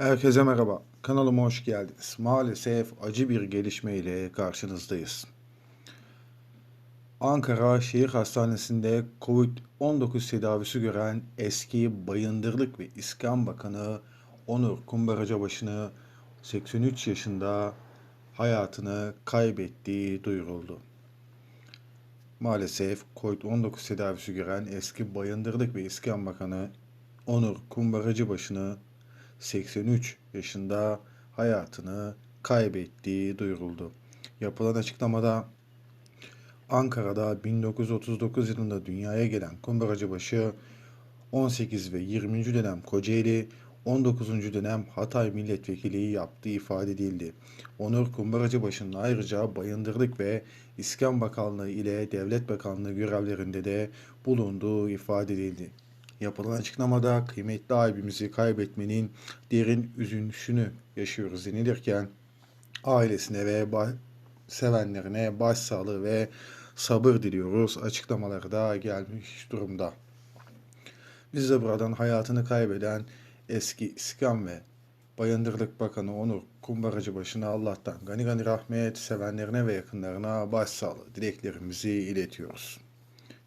Herkese merhaba. Kanalıma hoş geldiniz. Maalesef acı bir gelişme ile karşınızdayız. Ankara Şehir Hastanesi'nde COVID-19 tedavisi gören eski Bayındırlık ve İskan Bakanı Onur Kumbaracabaşı'nı 83 yaşında hayatını kaybettiği duyuruldu. Maalesef COVID-19 tedavisi gören eski Bayındırlık ve İskan Bakanı Onur Kumbaracıbaşı'nı 83 yaşında hayatını kaybettiği duyuruldu. Yapılan açıklamada Ankara'da 1939 yılında dünyaya gelen Kumbaracıbaşı 18 ve 20. dönem Kocaeli 19. dönem Hatay milletvekilliği yaptığı ifade edildi. Onur Kumbaracıbaşı'nın ayrıca Bayındırlık ve İskan Bakanlığı ile Devlet Bakanlığı görevlerinde de bulunduğu ifade edildi. Yapılan açıklamada kıymetli abimizi kaybetmenin derin üzüntüsünü yaşıyoruz denilirken ailesine ve ba- sevenlerine başsağlığı ve sabır diliyoruz açıklamaları da gelmiş durumda. Biz de buradan hayatını kaybeden eski İskan ve Bayındırlık Bakanı Onur Kumbaracıbaşı'na Allah'tan gani gani rahmet, sevenlerine ve yakınlarına başsağlığı dileklerimizi iletiyoruz.